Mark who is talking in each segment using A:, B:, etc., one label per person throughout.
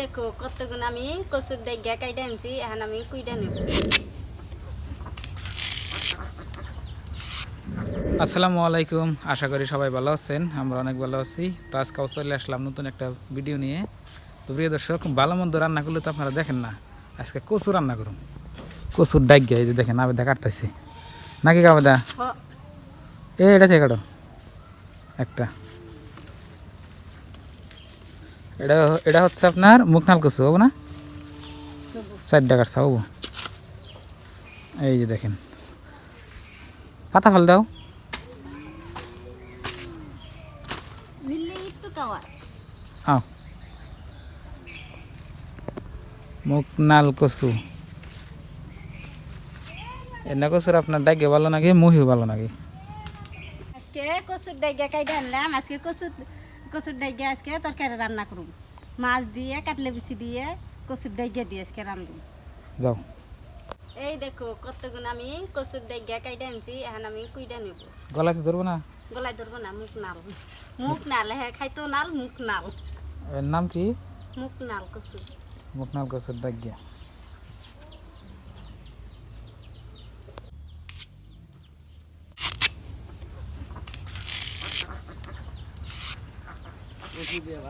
A: দেখো কতগুণ আমি কচুর ডাইগা কাইটা আনছি এখন আমি কুইটা নেব।
B: আসসালামু আলাইকুম আশা করি সবাই ভালো আছেন আমরা অনেক ভালো আছি। তো আজকেও চলে আসলাম নতুন একটা ভিডিও নিয়ে। তো প্রিয় দর্শক ভালো মন্দ রান্না করলে তো আপনারা দেখেন না আজকে কচু রান্না করুন কচুর ডাক গিয়ে এই যে দেখেন আবেদা কাটতেছি। নাকি কাবেদা? এ এটা থেকে একটা। এটা এটা হচ্ছে আপনার মুখনাল কচু হব না? চারটা কাটছা হব। এই যে দেখেন। পাতা ফল দাও। আও। মুখনাল কচু। এনে কচুর আপনার ডাকে ভালো নাকি মুহিও ভালো নাকি?
A: আজকে কচুর ডাইগা কাইটা আনলাম আজকে কচুর কচুর ডাইগা আজকে তরকারি রান্না করুম। মাছ দিয়ে কাটলে বিচি দিয়ে কচুর ডাইগা দিয়ে আজকে রান্ধুম।
B: যাও।
A: এই দেখো কতগুণ আমি কচুর ডাইগা কাইটা আনছি এখন আমি কুইটা নেব।
B: গলাতে ধরবো না?
A: গলায় ধরবো না মুখ নাল। মুখ নাল হ্যাঁ খাইতো নাল মুখ নাল।
B: নাম কি?
A: মুখ নাল কচু
B: মুখনাল কচুর ডাক গিয়া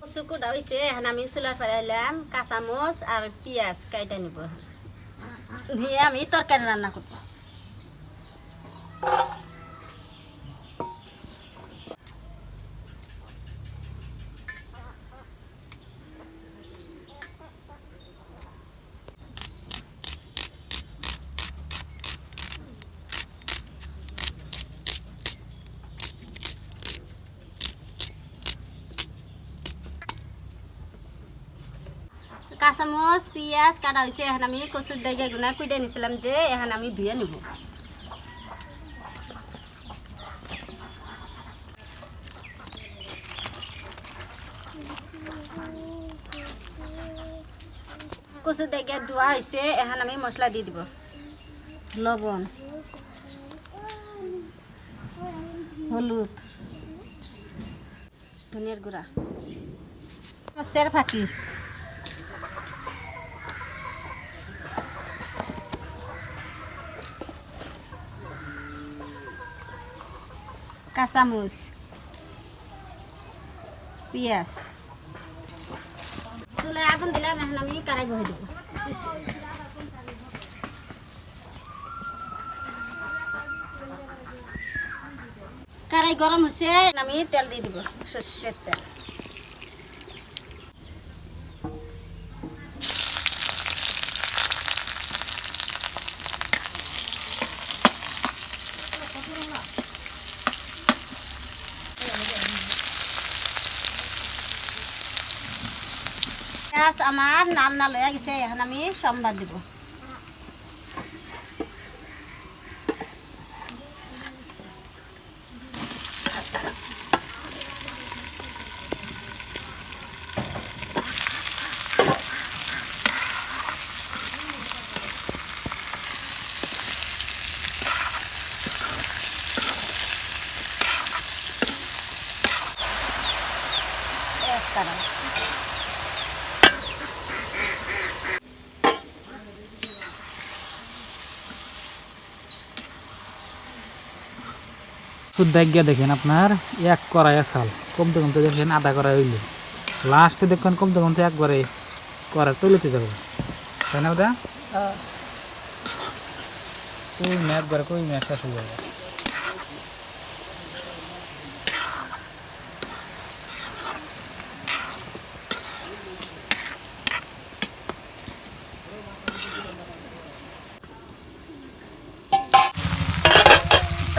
A: কচু কুটা হয়েছে এখন আমি চুলার ফেলাইলাম কাঁচামচ আর পেঁয়াজ কাইটা নিব। নিয়ে আমি তরকারি রান্না করব কাঁচামচ, পিঁয়াজ, কাটা হয়েছে এখন আমি কচুর ডাইগা গুনা কুইটা নিছিলাম যে এখন আমি ধুয়ে নিব। কচুর ডাইগা ধোয়া হয়েছে এখন আমি মশলা দিয়ে দিব। লবণ। হলুদ। ধনিয়ার গুঁড়া। মরচের ফাঁকি কাঁচামরিচ পেঁয়াজ চুলায় আগুন দিলাম এখন আমি কারাই বহে দেবো কারাই গরম হচ্ছে আমি তেল দিয়ে দিব, সর্ষের তেল। আমার নাল নাল হয়ে গেছে এখন আমি সোমবার দিব একটা
B: ডাক গিয়া দেখেন আপনার এক কড়াই চাল কমতে কমতে দেখেন আধা কড়াই হইলে। লাস্টে দেখবেন কমতে কমতে একবারে কড়াই তলিতে যাব। তাই না ওটা? কই না একবারে কই মেয়ে শেষ হয়ে যাবে।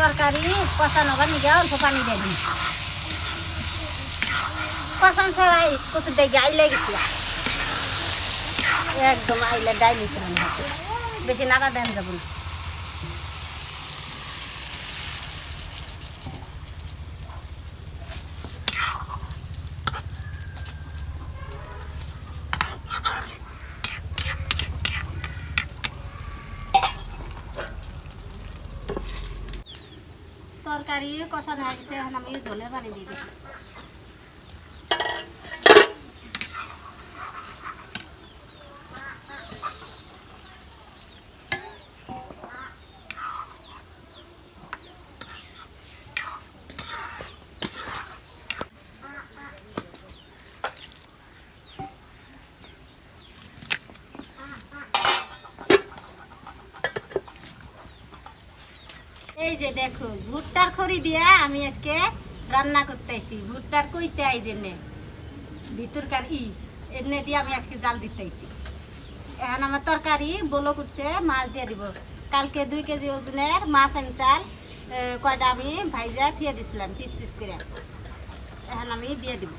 A: তরকারি, কষানো নিয়ে অল্প পানি দিয়ে দিন কষান সবাই কচুর দেখে আইলে গেছিল একদম আইলে ডাইলেছিলাম বেশি নাড়া দেন যাব না। তরকারি কষানো হয়ে এখন আমি জলের পানি দিয়ে দিই যে দেখো, ভুট্টার খড়ি দিয়ে আমি আজকে রান্না করতেছি। ভুট্টার কইতে আই জেনে ভিতরকার ই, এনে দিয়ে আমি আজকে জাল দিতেছি। এখন আমার তরকারি বলো উঠছে মাছ দিয়ে দিব। কালকে দুই কেজি ওজনের মাছ আন চাল কয়টা আমি ভাইজা থুয়ে দিছিলাম, পিস পিস করে। এখন আমি দিয়ে দিব।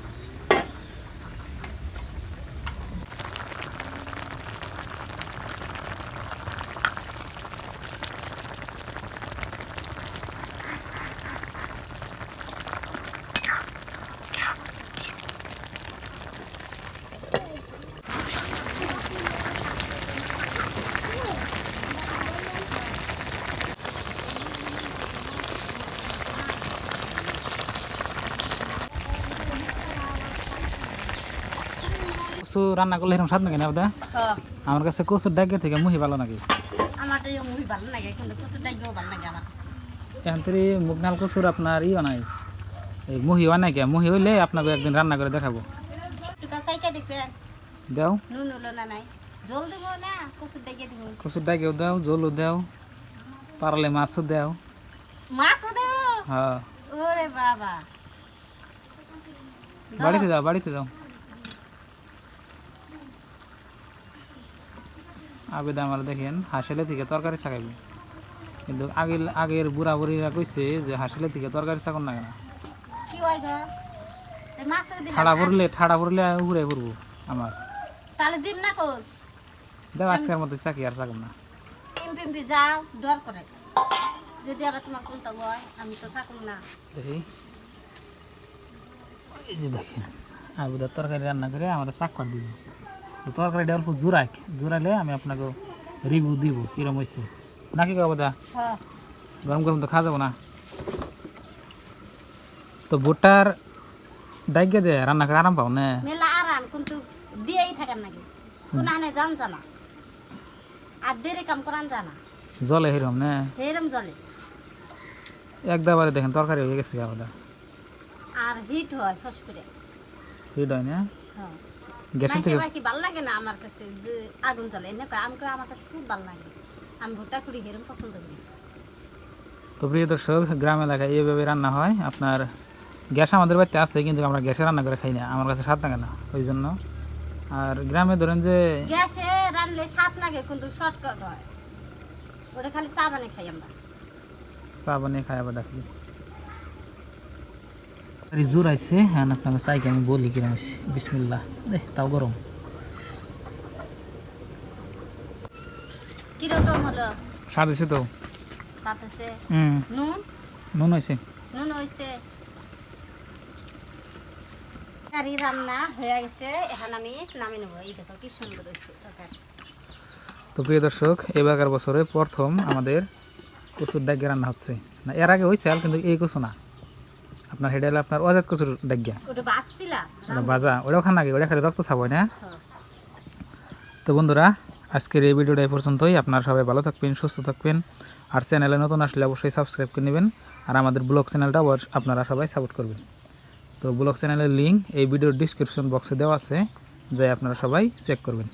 B: কচু রান্না করলে এরকম স্বাদ নাকি না ওটা
A: হ্যাঁ।
B: আমার কাছে কচুর ডাকের থেকে মুহি ভালো নাকি
A: আমার মুহি ভালো লাগে কিন্তু প্রচুর ডাইগেও ভালো লাগে আমার কাছে।
B: এখন তো মুগনাল কচুর আপনার ইও নাই এই মুহি হয় নাকি মুহি হইলে আপনাকে একদিন রান্না করে দেখাবো। দাও।
A: কচুর
B: কচুর ডাকেও দাও জলও দাও পারলে মাছও দাও।
A: মাছও দেব?
B: হ্যাঁ।
A: ওরে বাবা।
B: বাড়িতে যাও বাড়িতে যাও আবেদা আমার দেখেন হাসিলে থেকে তরকারি চাকাইবে কিন্তু আগে আগের বুড়া বুড়িরা কইছে যে হাসিলে থেকে তরকারি চাকন না কেন? ঠাড়া পড়লে ঠাড়া পড়লে উড়ে পড়ব আমার।
A: তাহলে দিন না কোন
B: দাও আজকের মধ্যে চাকি আর চাকম না।
A: পিম পিম্পি যাও ডর করে। যদি আবার তোমার কোনটা হয় আমি তো থাকুন না।
B: দেখি। এই যে দেখেন আবেদার তরকারি রান্না করে আমরা চাক করে দিব। তো তরকারিটা অল্প জোরাক জোরালে আমি আপনাকে রিভিউ দিব কিরম হয়েছে নাকি কাবো দা?
A: হ্যাঁ।
B: গরম গরম তো খাওয়া যাব না। তো ভুট্টার ডাইকে দে রান্না করে আরাম পাও না?
A: মেলা আরাম কিন্তু দিয়েই থাকেন নাকি? কোন আনে জান জানা। আর দেরি কাম করান জানা।
B: জলে হিরম না?
A: এরম জলে।
B: একদাবারে দেখেন তরকারি হয়ে গেছে কাবো
A: আর হিট হয় ফস করে
B: হিট হয় না?
A: হ্যাঁ।
B: গ্যাসের থেকে
A: বাকি ভালো লাগে না আমার কাছে যে আগুন জ্বলে। এনে কয়, আমি কই, আমার কাছে খুব ভালো লাগে। আমি ভুট্টা করি হেরম পছন্দ করি।
B: তো প্রিয় দর্শক গ্রাম এলাকায় এইভাবে রান্না হয়। আপনার গ্যাস আমাদের বাড়িতে আছে কিন্তু আমরা গ্যাসে রান্না করে খাই না। আমার কাছে স্বাদ লাগে না ওই জন্য। আর গ্রামে ধরেন যে
A: গ্যাসে রানলে স্বাদ লাগে কিন্তু শর্টকাট হয়। ওটা খালি চা বানিয়ে খাই আমরা।
B: চা বানিয়ে খাই আবার ডাকি জোর আইছে হ্যাঁ আপনাকে চাইকে আমি বলি কিরম বিসমিল্লা দেখ তাও গরম।
A: কীরকম হলো?
B: স্বাদ হয়েছে তো।
A: তাতেছে
B: হুম।
A: নুন?
B: নুন হয়েছে
A: নুন হয়েছে তরকারি রান্না হয়ে গেছে এখন আমি নামে নেব। এই দেখো কি সুন্দর হয়েছে
B: তো প্রিয় দর্শক এবারকার বছরে প্রথম আমাদের কচুর ডাগ্যা রান্না হচ্ছে। না এর আগে হয়েছে কিন্তু এই কচু না। আপনার হেডে আপনার অজাত কচুর ডাগ্যা
A: ওটা
B: ভাজা ওটাও খান আগে ওটা খালি রক্ত হয় না।
A: হ্যাঁ।
B: তো বন্ধুরা আজকের এই ভিডিওটা এই পর্যন্তই। আপনারা সবাই ভালো থাকবেন সুস্থ থাকবেন। আর চ্যানেলে নতুন আসলে অবশ্যই সাবস্ক্রাইব করে নেবেন। আর আমাদের ব্লগ চ্যানেলটা আপনারা সবাই সাপোর্ট করবেন। তো ব্লগ চ্যানেলের লিঙ্ক এই ভিডিওর ডিসক্রিপশন বক্সে দেওয়া আছে। যাই আপনারা সবাই চেক করবেন।